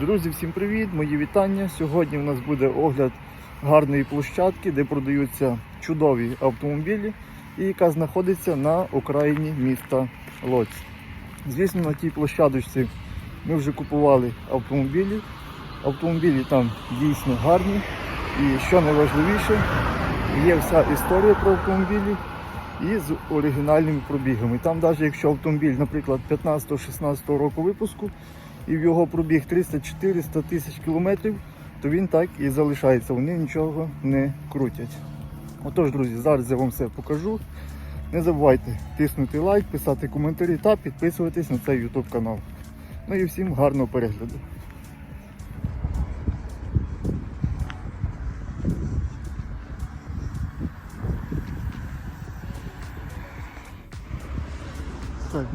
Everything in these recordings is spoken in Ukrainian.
Друзі, всім привіт! Мої вітання. Сьогодні у нас буде огляд гарної площадки, де продаються чудові автомобілі, і яка знаходиться на окраїні міста Лоць. Звісно, на тій площадочці ми вже купували автомобілі. Автомобілі там дійсно гарні. І що найважливіше, є вся історія про автомобілі і з оригінальними пробігами. Там, навіть якщо автомобіль, наприклад, 15-16 року випуску, і в його пробіг 300-400 тисяч кілометрів, то він так і залишається. Вони нічого не крутять. Отож, друзі, зараз я вам все покажу. Не забувайте тиснути лайк, писати коментарі та підписуватись на цей YouTube канал. Ну і всім гарного перегляду.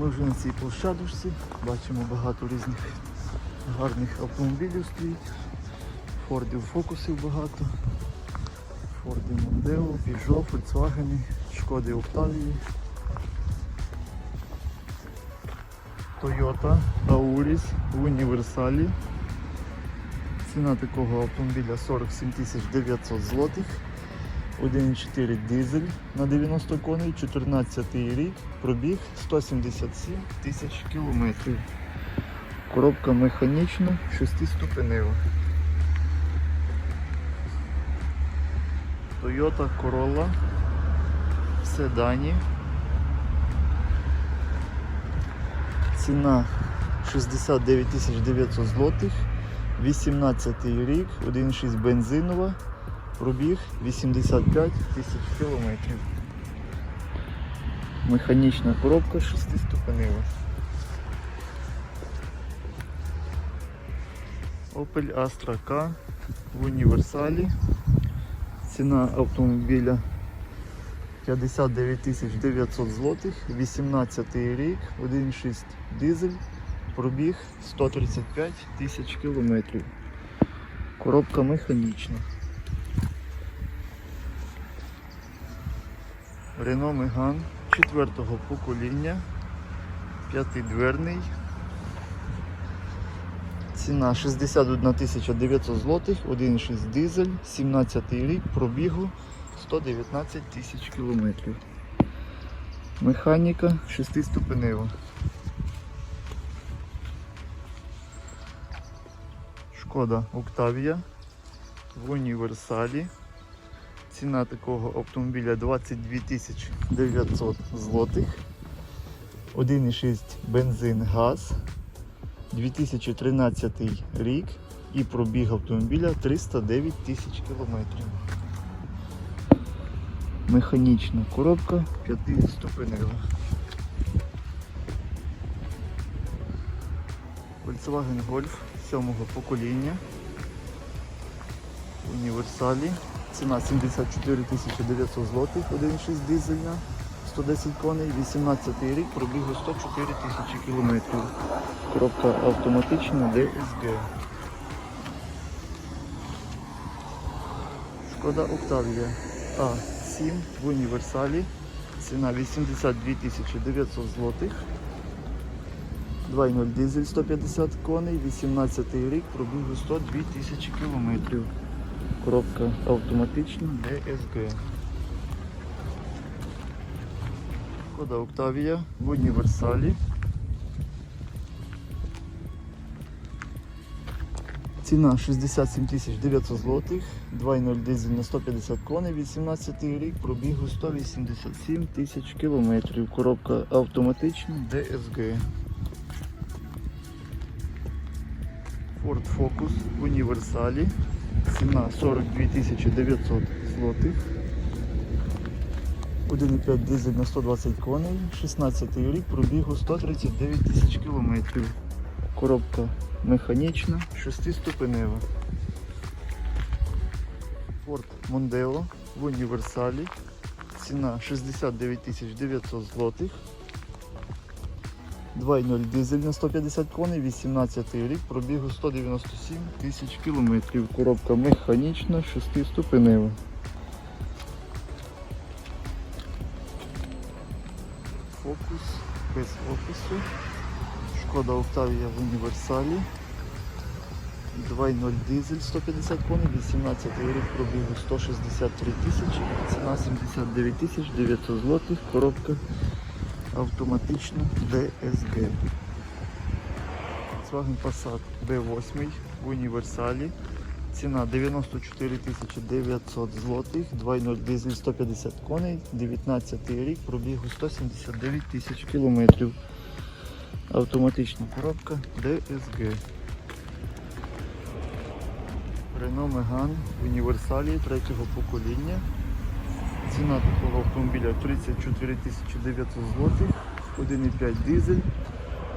Вже на цій площадочці бачимо багато різних гарних автомобілів стоїть. Фордів фокусів багато. Форді Мондео, Peugeot, Volkswagen, Шкоди Октавії. Toyota Auris універсалі. Ціна такого автомобіля 47 900 злотих. 1,4 дизель на 90 коней, 14 рік, пробіг 177 тисяч кілометрів. Коробка механічна, 6-ступенева. Toyota Corolla в седані. Ціна 69 900 злотих, 18 рік, 1,6 бензинова. Пробіг 85 тисяч кілометрів. Механічна коробка 6-ступенева. Opel Astra K в універсалі. Ціна автомобіля 59 тисяч 900 злотих, 18 рік, 1,6 дизель, пробіг 135 тисяч кілометрів. Коробка механічна. Renault Megane четвертого покоління, п'ятидверний. Ціна 61 900 злотих, 1,6 дизель, 17 рік, пробігу 119 тисяч кілометрів. Механіка 6-ступенева. Шкода Октавія в універсалі. Ціна такого автомобіля 22 900 злотих. 1,6 бензин газ. 2013 рік і пробіг автомобіля 309 тисяч кілометрів. Механічна коробка 5-ступенева. Volkswagen Golf 7 покоління. Універсалі. Ціна 74 900 злотих, 1,6 дизельна, 110 коней, 18 рік, пробігу 104 тисячі кілометрів. Коробка автоматична DSG. Шкода Октавія А7 в універсалі. Ціна 82 900 злотих. 2.0 дизель 150 коней, 18 рік, пробігу 102 тисячі кілометрів. Коробка автоматична DSG. Шкода Октавія в універсалі. Ціна 67 900 злотих, 2.0 дизель на 150 коней, 18 рік, пробігу 187 тисяч кілометрів. Коробка автоматична DSG. Ford Focus в універсалі. Ціна 42 900 злотих. 1,5 дизель на 120 коней, 16 рік, пробігу 139 тисяч кілометрів. Коробка механічна, 6-ступенева. Ford Mondeo в універсалі. Ціна 69 900 злотих. 2.0 дизель на 150 коней, 18 рік, пробігу 197 тисяч кілометрів. Коробка механічна, 6-ступенева. Фокус без офісу. Шкода Октавія в універсалі. 2.0 дизель 150 коней, 18 рік пробігу 163 тисячі, ціна 79 тисяч 900 злотих, коробка автоматична DSG. Volkswagen Passat B8 в універсалі. Ціна 94 900 злотих, 2.0 дизель 150 коней, 19 рік, пробігу 179 тисяч кілометрів. Автоматична коробка DSG. Renault Megane в універсалі третього покоління. Ціна такого автомобіля 34 900 злотих, 1,5 дизель,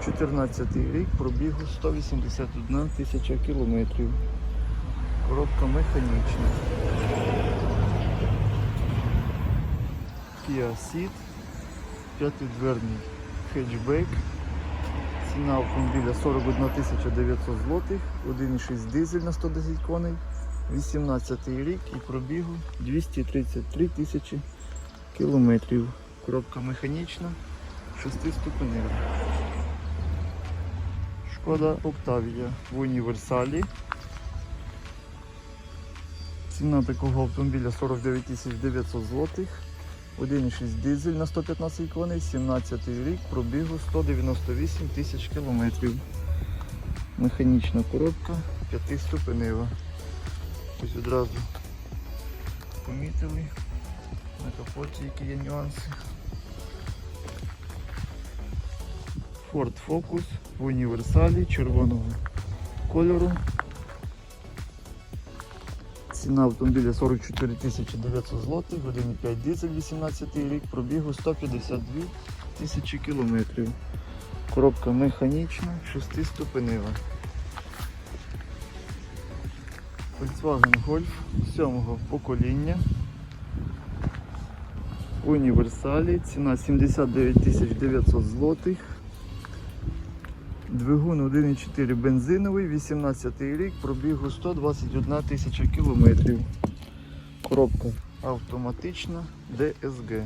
14 рік, пробігу 181 тисяча кілометрів. Коробка механічна. Kia Ceed, п'ятидверний хетчбек. Ціна автомобіля 41 тисяча 900 злотих, 1,6 дизель на 110 коней, 18 рік і пробігу 233 тисячі кілометрів. Коробка механічна, 6 ступенева. Шкода Октавія в універсалі. Ціна такого автомобіля 49 900 злотих. 1,6 дизель на 115 коней, 17 рік, пробігу 198 тисяч кілометрів. Механічна коробка, 5-ступенева. Ось одразу помітили на капоті, які є нюанси. Ford Focus в універсалі червоного кольору. Ціна автомобіля 44 тисячі 900 злотих, 1,5 дизель 18 рік, пробігу 152 тисячі кілометрів. Коробка механічна, 6-ступенева. Volkswagen Golf 7 покоління. Універсалі. Ціна 79 900 злотих. Двигун 1,4 бензиновий, 18 рік, пробігу 121 тисяча кілометрів. Коробка автоматична DSG.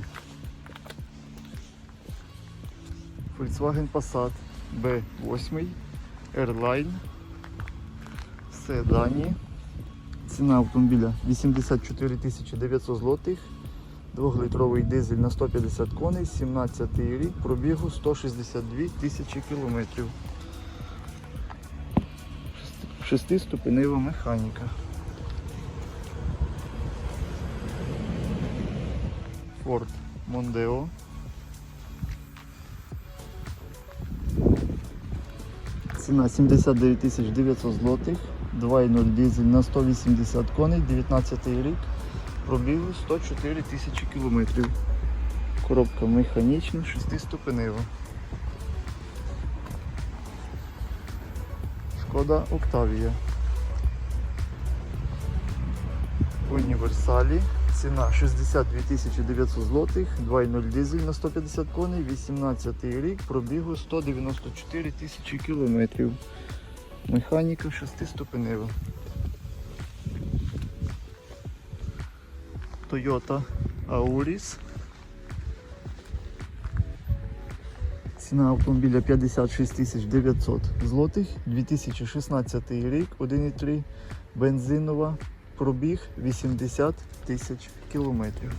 Volkswagen Passat B8 Airline. Все дані. Ціна автомобіля 84 тисячі 900 злотих. Двохлітровий дизель на 150 коней, 17 рік, пробігу 162 тисячі кілометрів. Шестиступенева механіка. Ford Mondeo. Ціна 79 тисяч 900 злотих, 2.0 дизель на 180 коней, 19 рік, пробігу 104 тисячі кілометрів. Коробка механічна, 6-ступенева. Шкода Октавія. Універсалі. Ціна 62 тисячі 900 злотих, 2.0 дизель на 150 коней, 18 рік, пробігу 194 тисячі кілометрів. Механіка 6-ступенева. Toyota Auris. Ціна автомобіля 56 тисяч 900 злотих, 2016 рік, 1,3 бензинова, пробіг 80 тисяч кілометрів.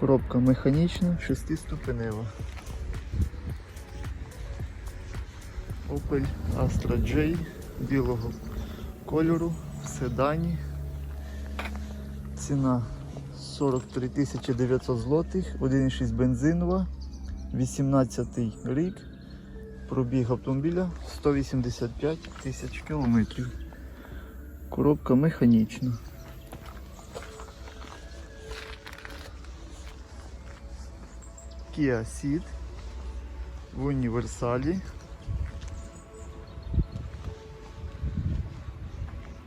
Коробка механічна, 6-ступенева. Opel Astra J білого кольору в седані. Ціна 43 тисячі 900 злотих, 1,6 бензинова, 18 рік. Пробіг автомобіля 185 тисяч кілометрів. Коробка механічна. Kia Ceed в універсалі.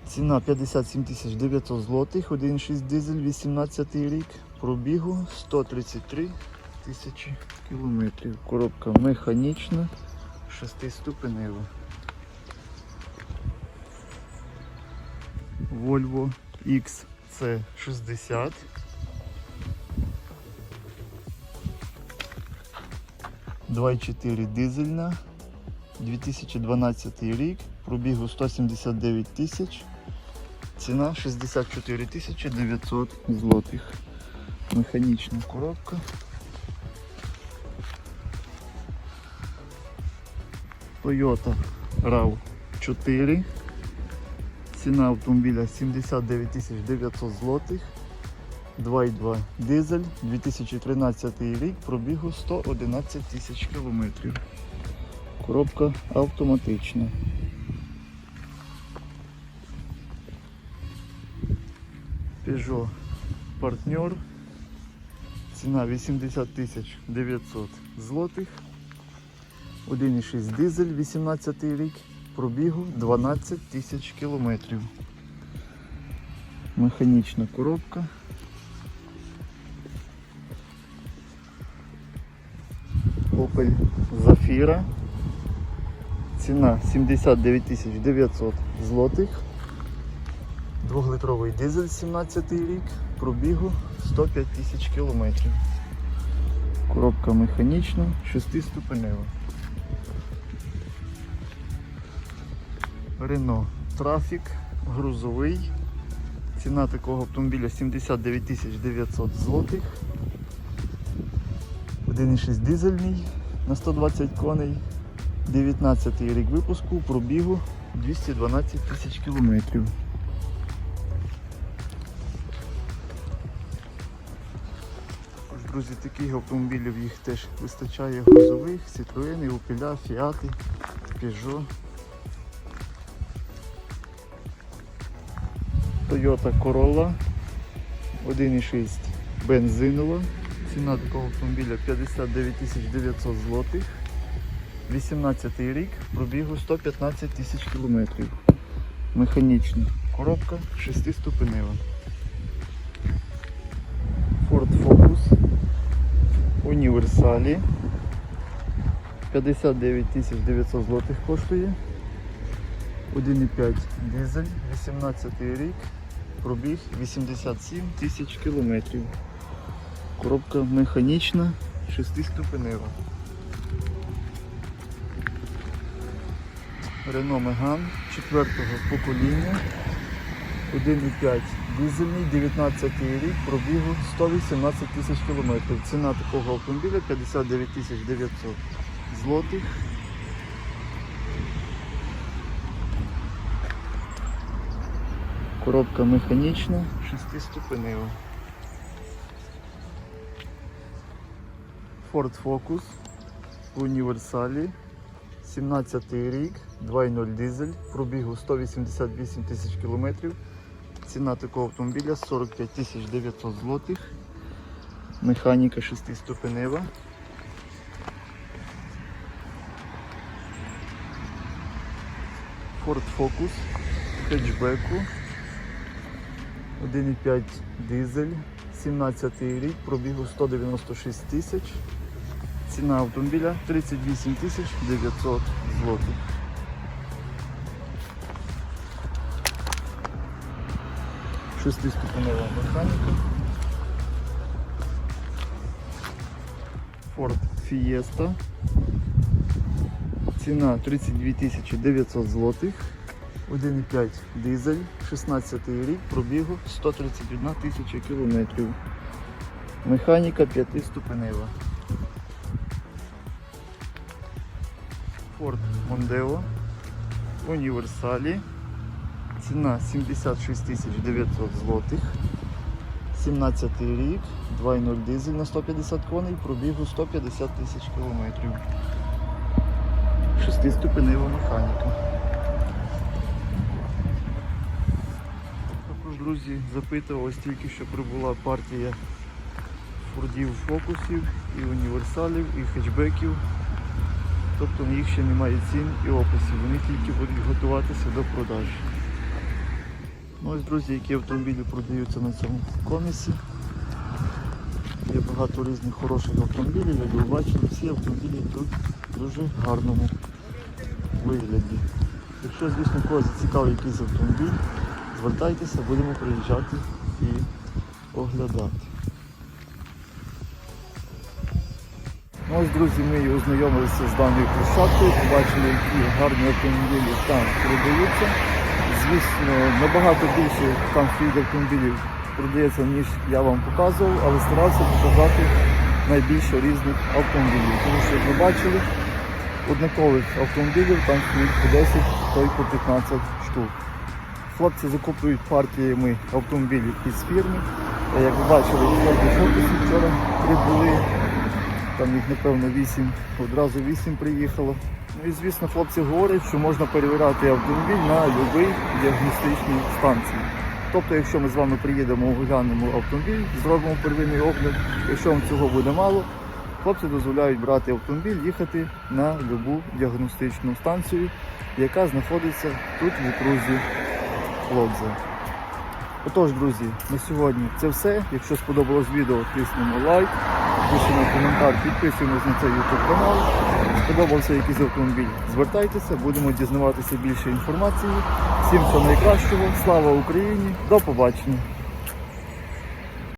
Ціна 57 тисяч 900 злотих, 1,6 дизель, 18 рік, пробігу 133 тисячі кілометрів. Коробка механічна, 6-ступенева. Volvo XC60. 2.4 дизельна, 2012 рік, пробігу 179 тисяч, ціна 64 тисячі 900 злотих. Механічна коробка. Toyota RAV4. Ціна автомобіля 79 900 злотих. 2,2 дизель, 2013 рік, пробігу 111 тисяч кілометрів. Коробка автоматична. Peugeot партнер. Ціна 80 тисяч 900 злотих. 1,6 дизель, 18 рік, пробігу 12 тисяч кілометрів. Механічна коробка. Opel Zafira. Ціна 79 900 злотих. Двохлитровий дизель 17 рік, пробігу 105 тисяч кілометрів. Коробка механічна, 6-ступенева. Renault Trafic, грузовий. Ціна такого автомобіля 79 900 злотих. 1,6 дизельний на 120 коней. 19 рік випуску, пробігу 212 тисяч кілометрів. Ось, Друзі, таких автомобілів їх теж вистачає грузових, Citroen, Opel, Fiat, Peugeot. Toyota Corolla 1,6 бензинова. Ціна такого автомобіля 59 900 злотих. 18 рік, пробігу 115 тисяч кілометрів. Механічна коробка 6-ступенева. Ford Focus універсалі. 59 900 злотих коштує. 1,5 дизель, 18 рік, пробіг 87 тисяч кілометрів. Коробка механічна, 6-ступенева. Renault Megane 4 покоління. 1,5 дизельний, 19 рік, пробігу 118 тисяч кілометрів. Ціна такого автомобіля 59 тисяч 900 злотих. Коробка механічна, 6-ступенева. Ford Focus універсалі. 17 рік, 2.0 дизель, пробігу 188 тисяч кілометрів. Ціна такого автомобіля 45 тисяч 900 злотих. Механіка 6-ступенева. Ford Focus хетчбеку. 1,5 дизель, 17 рік, пробігу 196 тисяч. Ціна автомобіля 38 тисяч 900 злотих. Шестиступенева механіка. Ford Fiesta. Ціна 32 тисячі 900 злотих. 1,5 дизель, 16 рік, пробігу 131 тисяча кілометрів. Механіка 5-ступенева. Ford Mondeo в універсалі. Ціна 76 900 злотих. 17 рік, 2.0 дизель на 150 коней, пробігу 150 тисяч кілометрів. Шестиступенева механіка. Також, друзі, запитувалось тільки, що прибула партія фордів фокусів і універсалів, і хетчбеків. Тобто на їх ще немає цін і описів, вони тільки будуть готуватися до продажі. Ну ось, друзі, які автомобілі продаються на цьому комісі. Є багато різних хороших автомобілів, як ви бачите, всі автомобілі тут в дуже гарному вигляді. Якщо, звісно, когось зацікавив якийсь автомобіль, звертайтеся, будемо приїжджати і оглядати. Ну, Ось, друзі, ми ознайомилися з даною площадкою, побачили, які гарні автомобілі там продаються. Звісно, набагато більше там стоїть автомобілів продається, ніж я вам показував, але старався показати найбільше різних автомобілів. Тому що, як ви бачили, однакових автомобілів там стоїть по 10, то й по 15 штук. Хлопці закуплюють партіями автомобілів із фірми. Як ви бачили, хлопці вчора прибули. Там їх, напевно, 8, одразу 8 приїхало. Ну і звісно, хлопці говорять, що можна перевіряти автомобіль на будь-якій діагностичній станції. Тобто, якщо ми з вами приїдемо, оглянемо автомобіль, зробимо первинний огляд, якщо вам цього буде мало, хлопці дозволяють брати автомобіль, їхати на будь-яку діагностичну станцію, яка знаходиться тут в окрузі Лодзе. Отож, друзі, на сьогодні це все. Якщо сподобалось відео, тиснемо лайк, пишемо коментар, підписуємось на цей YouTube канал. Сподобався якийсь автомобіль, звертайтеся, будемо дізнаватися більше інформації. Всім всього найкращого, слава Україні, до побачення!